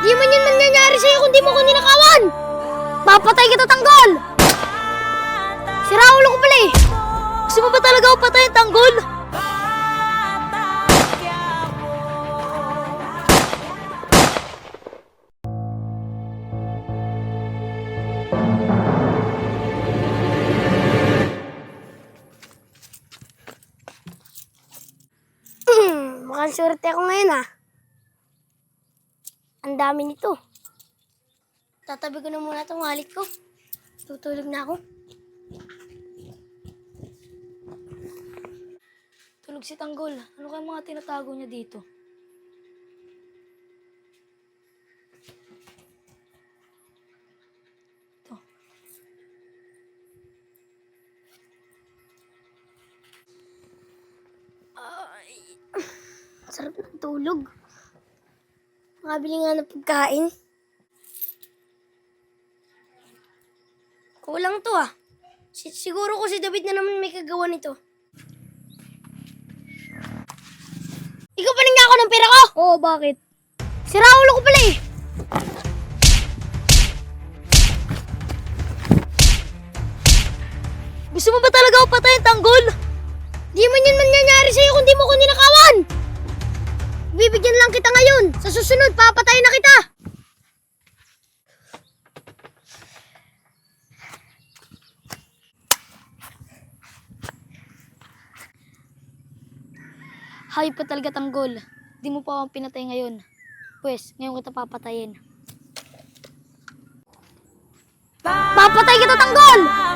Di man yun mangyayari sa'yo kung di mo ko ninakawan! Papatay kita, tanggol! Sira ulo ko pala eh! Gusto mo ba talaga ako patayin, tanggol? Hmm, mukhang swerte ako ngayon ah. Ang dami nito. Tatabi ko na muna itong wallet ko. Tutulog na ako. Tulog si Tanggol. Ano kaya mga tinatago niya dito? Ito. Ay. Sarap ng tulog. Makabili nga ng pagkain. Kulang to ah. Si- siguro ko si David na naman may kagawa nito. Ikaw pa nga ako ng pera ko! Oo, bakit? Sira ulo ko pala eh. Gusto mo ba talaga ako patayin, tanggol? Sa susunod, papatayin na kita. Hayop ka talaga, tanggol. Di mo pa ako pinatay ngayon. Pwes, ngayon kita papatayin. Papatay kita, tanggol!